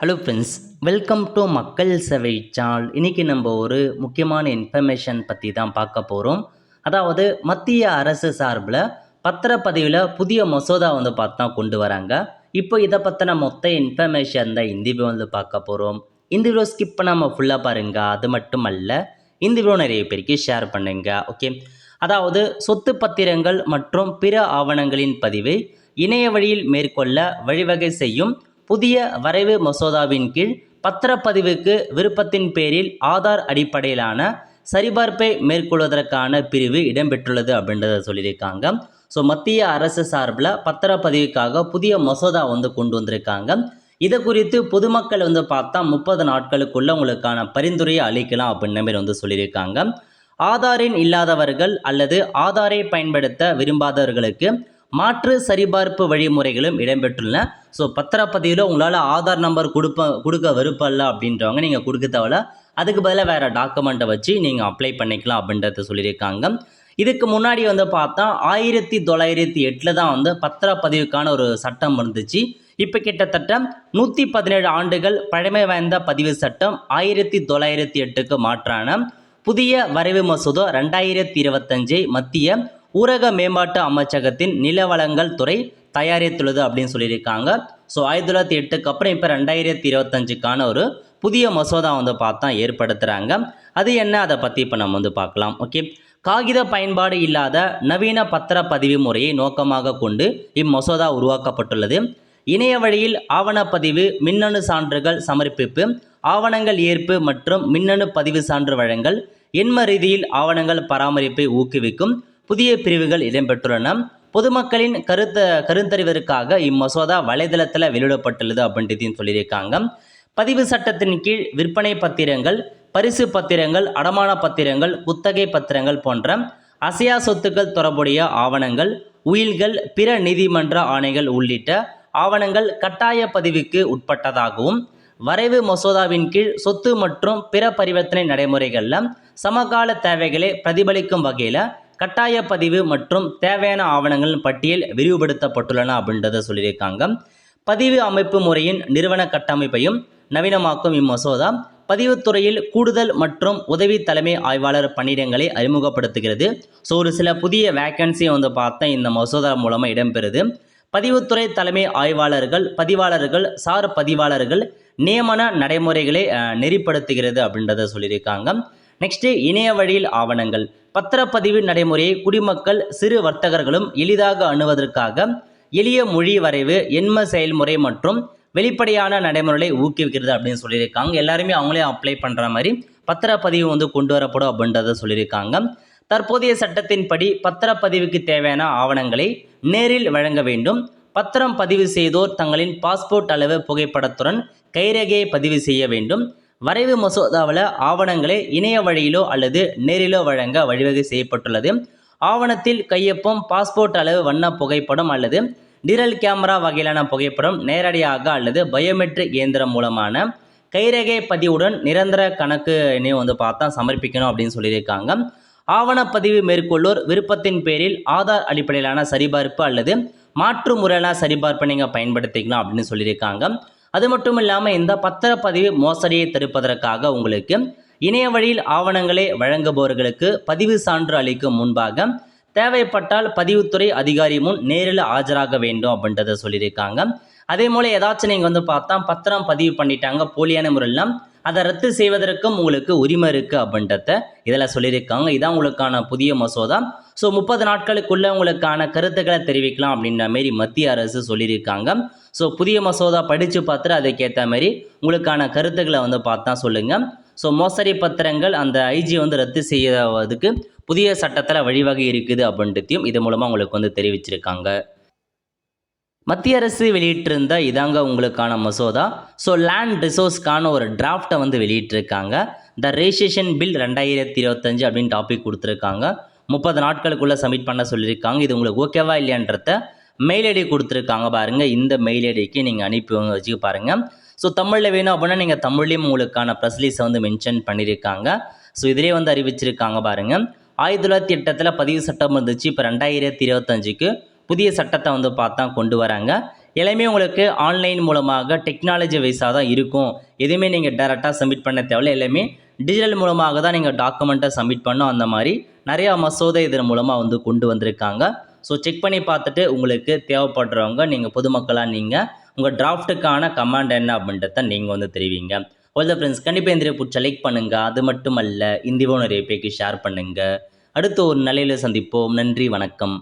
Hello friends welcome to மக்கள் சேவை channel இன்றைக்கி நம்ம ஒரு முக்கியமான இன்ஃபர்மேஷன் பற்றி தான் பார்க்க போகிறோம் அதாவது மத்திய அரசு சார்பில் பத்திரப்பதிவில் புதிய மசோதா வந்து பார்த்தா கொண்டு வராங்க. இப்போ இதை பற்றின மொத்த இன்ஃபர்மேஷன் தான் இந்த வீடியோ வந்து பார்க்க போகிறோம் இந்த வீடியோ ஸ்கிப் பண்ணாமல் ஃபுல்லாக பாருங்கள் அது மட்டும் அல்ல இந்த வீடியோ நிறைய பேருக்கு ஷேர் பண்ணுங்க ஓகே அதாவது சொத்து பத்திரங்கள் மற்றும் பிற ஆவணங்களின் பதிவை இணைய வழியில் மேற்கொள்ள வழிவகை செய்யும் புதிய வரைவு மசோதாவின் கீழ் பத்திரப்பதிவுக்கு விருப்பத்தின் பேரில் ஆதார் அடிப்படையிலான சரிபார்ப்பை மேற்கொள்வதற்கான பிரிவு இடம்பெற்றுள்ளது அப்படின்றத சொல்லியிருக்காங்க. ஸோ மத்திய அரசு சார்பில் பத்திரப்பதிவுக்காக புதிய மசோதா வந்து கொண்டு வந்திருக்காங்க. இது குறித்து பொதுமக்கள் வந்து பார்த்தா முப்பது நாட்களுக்குள்ள உங்களுக்கான பரிந்துரையை அளிக்கலாம் அப்படின்ற மாதிரி வந்து சொல்லியிருக்காங்க. ஆதாரின் இல்லாதவர்கள் அல்லது ஆதாரை பயன்படுத்த விரும்பாதவர்களுக்கு மாற்று சரிபார்ப்பு வழிமுறைகளும் இடம்பெற்றுள்ளன. ஸோ பத்திரப்பதிவில் உங்களால் ஆதார் நம்பர் கொடுப்ப கொடுக்க விருப்பம் அப்படின்றவங்க நீங்கள் கொடுக்க தேவையில்ல. அதுக்கு பதிலாக வேறு டாக்குமெண்ட்டை வச்சு நீங்கள் அப்ளை பண்ணிக்கலாம் அப்படின்றத சொல்லியிருக்காங்க. இதுக்கு முன்னாடி வந்து பார்த்தா ஆயிரத்தி தொள்ளாயிரத்தி எட்டில் தான் வந்து பத்திரப்பதிவுக்கான ஒரு சட்டம் இருந்துச்சு. இப்போ கிட்டத்தட்ட நூற்றி பதினேழு ஆண்டுகள் பழமை வாய்ந்த பதிவு சட்டம் ஆயிரத்தி தொள்ளாயிரத்தி எட்டுக்கு மாற்றான புதிய வரைவு மசோதா ரெண்டாயிரத்தி இருபத்தஞ்சை மத்திய ஊரக மேம்பாட்டு அமைச்சகத்தின் நிலவளங்கள் துறை தயாரித்துள்ளது அப்படின்னு சொல்லியிருக்காங்க. ஸோ ஆயிரத்தி தொள்ளாயிரத்தி எட்டுக்கு அப்புறம் இப்போ ரெண்டாயிரத்தி இருபத்தஞ்சுக்கான ஒரு புதிய மசோதா வந்து பார்த்தா ஏற்படுத்துகிறாங்க அது என்ன? அதை பற்றி இப்போ நம்ம வந்து பார்க்கலாம். ஓகே காகித பயன்பாடு இல்லாத நவீன பத்திர பதிவு முறையை நோக்கமாக கொண்டு இம்மசோதா உருவாக்கப்பட்டுள்ளது. இணைய வழியில் ஆவணப்பதிவு மின்னணு சான்றுகள் சமர்ப்பிப்பு ஆவணங்கள் ஏற்பு மற்றும் மின்னணு பதிவு சான்று வழங்கல் எண்ம ரீதியில் ஆவணங்கள் பராமரிப்பை ஊக்குவிக்கும் புதிய பிரிவுகள் இடம்பெற்றுள்ளன. பொதுமக்களின் கருத்த கருத்தறிவதற்காக இம்மசோதா வலைதளத்தில் வெளியிடப்பட்டுள்ளது அப்படின்றதையும் சொல்லியிருக்காங்க. பதிவு சட்டத்தின் கீழ் விற்பனை பத்திரங்கள் பரிசு பத்திரங்கள் அடமான பத்திரங்கள் குத்தகை பத்திரங்கள் போன்ற அசையா சொத்துக்கள் தொடர்புடைய ஆவணங்கள் உயில்கள் பிற நீதிமன்ற ஆணைகள் உள்ளிட்ட ஆவணங்கள் கட்டாய பதிவுக்கு உட்பட்டதாகவும் வரைவு மசோதாவின் கீழ் சொத்து மற்றும் பிற பரிவர்த்தனை நடைமுறைகளில் சமகால தேவைகளை பிரதிபலிக்கும் வகையில் கட்டாய பதிவு மற்றும் தேவையான ஆவணங்களின் பட்டியல் விரிவுபடுத்தப்பட்டுள்ளன அப்படின்றத சொல்லியிருக்காங்க. பதிவு அமைப்பு முறையின் நிறுவன கட்டமைப்பையும் நவீனமாக்கும் இம்மசோதா பதிவுத்துறையில் கூடுதல் மற்றும் உதவி தலைமை ஆய்வாளர் பணியிடங்களை அறிமுகப்படுத்துகிறது. ஸோ ஒரு சில புதிய வேக்கன்சி வந்து பார்த்தா இந்த மசோதா மூலமாக இடம்பெறுது. பதிவுத்துறை தலைமை ஆய்வாளர்கள் பதிவாளர்கள் சார் பதிவாளர்கள் நியமன நடைமுறைகளை நெறிப்படுத்துகிறது அப்படின்றத சொல்லியிருக்காங்க. நெக்ஸ்ட்டு இணைய வழியில் ஆவணங்கள். பத்திரப்பதிவு நடைமுறையை குடிமக்கள் சிறு வர்த்தகர்களும் எளிதாக அணுவதற்காக எளிய மொழி வரைவு எண்ம செயல்முறை மற்றும் வெளிப்படையான நடைமுறைகளை ஊக்குவிக்கிறது அப்படின்னு சொல்லியிருக்காங்க. எல்லாருமே அவங்களே அப்ளை பண்ணுற மாதிரி பத்திரப்பதிவு வந்து கொண்டு வரப்படும் அப்படின்றத சொல்லியிருக்காங்க. தற்போதைய சட்டத்தின்படி பத்திரப்பதிவுக்கு தேவையான ஆவணங்களை நேரில் வழங்க வேண்டும். பத்திரம் பதிவு செய்தோர் தங்களின் பாஸ்போர்ட் அளவு புகைப்படத்துடன் கைரேகையை பதிவு செய்ய வேண்டும். வரைவு மசோதாவில் ஆவணங்களை இணைய வழியிலோ அல்லது நேரிலோ வழங்க வழிவகை செய்யப்பட்டுள்ளது. ஆவணத்தில் கையொப்பம் பாஸ்போர்ட் அளவு வண்ண புகைப்படம் அல்லது டிரல் கேமரா வகையிலான புகைப்படம் நேரடியாக அல்லது பயோமெட்ரிக் இயந்திரம் மூலமான கைரேகை பதிவுடன் நிரந்தர கணக்கு இணையம் வந்து பார்த்தா சமர்ப்பிக்கணும் அப்படின்னு சொல்லியிருக்காங்க. ஆவணப்பதிவு மேற்கொள்ளோர் விருப்பத்தின் பேரில் ஆதார் அடிப்படையிலான சரிபார்ப்பு அல்லது மாற்று முறையிலான சரிபார்ப்பை நீங்கள் பயன்படுத்திக்கலாம் அப்படின்னு சொல்லியிருக்காங்க. அது மட்டும் இல்லாமல் இந்த பத்திரப்பதிவு மோசடியை தடுப்பதற்காக உங்களுக்கு இணைய வழியில் ஆவணங்களை வழங்குபவர்களுக்கு பதிவு சான்று அளிக்கும் முன்பாக தேவைப்பட்டால் பதிவுத்துறை அதிகாரி முன் நேரில் ஆஜராக வேண்டும் அப்படின்றத சொல்லியிருக்காங்க. அதே போல் ஏதாச்சும் நீங்கள் வந்து பார்த்தா பத்திரம் பதிவு பண்ணிட்டாங்க போலியான முறையில் அதை ரத்து செய்வதற்கும் உங்களுக்கு உரிமை இருக்குது அப்படின்றத இதில் சொல்லியிருக்காங்க. இதான் உங்களுக்கான புதிய மசோதா. ஸோ முப்பது நாட்களுக்குள்ளே உங்களுக்கான கருத்துக்களை தெரிவிக்கலாம் அப்படின்ற மாரி மத்திய அரசு சொல்லியிருக்காங்க. ஸோ புதிய மசோதா படித்து பார்த்துட்டு அதுக்கேற்ற மாதிரி உங்களுக்கான கருத்துக்களை வந்து பார்த்தா சொல்லுங்கள் ஸோ மோசடி பத்திரங்கள் அந்த ஐஜி வந்து ரத்து செய்யறதுக்கு புதிய சட்டத்தில் வழிவகை இருக்குது அப்படின்றதையும் இது மூலமாக உங்களுக்கு வந்து தெரிவிச்சிருக்காங்க. மத்திய அரசு வெளியிட்டிருந்த இதாங்க உங்களுக்கான மசோதா. ஸோ லேண்ட் ரிசோர்ஸ்க்கான ஒரு டிராஃப்டை வந்து வெளியிட்டிருக்காங்க. த ரெஜிஸ்ட்ரேஷன் பில் ரெண்டாயிரத்தி இருபத்தஞ்சு அப்படின்னு டாபிக் கொடுத்துருக்காங்க. முப்பது நாட்களுக்குள்ளே சப்மிட் பண்ண சொல்லியிருக்காங்க. இது உங்களுக்கு ஓகேவா இல்லையன்றத மெயில் ஐடி கொடுத்துருக்காங்க பாருங்கள் இந்த மெயில் ஐடிக்கு நீங்கள் அனுப்பி வச்சுக்க பாருங்கள் ஸோ தமிழில் வேணும் அப்படின்னா நீங்கள் தமிழ்லேயும் உங்களுக்கான ப்ரெஸ்லீஸை வந்து மென்ஷன் பண்ணியிருக்காங்க ஸோ இதிலே வந்து அறிவிச்சிருக்காங்க பாருங்கள் ஆயிரத்தி தொள்ளாயிரத்தி எட்டத்தில் பதிவு சட்டம் இருந்துச்சு. இப்போ ரெண்டாயிரத்தி இருபத்தஞ்சுக்கு புதிய சட்டத்தை வந்து பார்த்தா கொண்டு வராங்க. எல்லாமே உங்களுக்கு ஆன்லைன் மூலமாக டெக்னாலஜி வைஸாக தான் இருக்கும். எதுவுமே நீங்கள் டேரெக்டாக சப்மிட் பண்ண தேவையில்ல. எல்லாமே டிஜிட்டல் மூலமாக தான் நீங்கள் டாக்குமெண்ட்டை சப்மிட் பண்ணோம் அந்த மாதிரி நிறையா மசோதை இதன் மூலமாக வந்து கொண்டு வந்திருக்காங்க. ஸோ செக் பண்ணி பார்த்துட்டு உங்களுக்கு தேவைப்படுறவங்க நீங்கள் பொதுமக்களாக நீங்கள் உங்கள் டிராஃப்ட்டுக்கான கமாண்ட் என்ன அப்படின்றத நீங்கள் வந்து தெரிவிங்க. ஓல் த ஃப்ரெண்ட்ஸ் கண்டிப்பாக இந்த பிடிச்ச லைக் பண்ணுங்கள் அது மட்டும் அல்ல இந்தியாவும் நிறைய பேருக்கு ஷேர் பண்ணுங்கள் அடுத்து ஒரு நிலையில் சந்திப்போம். நன்றி வணக்கம்.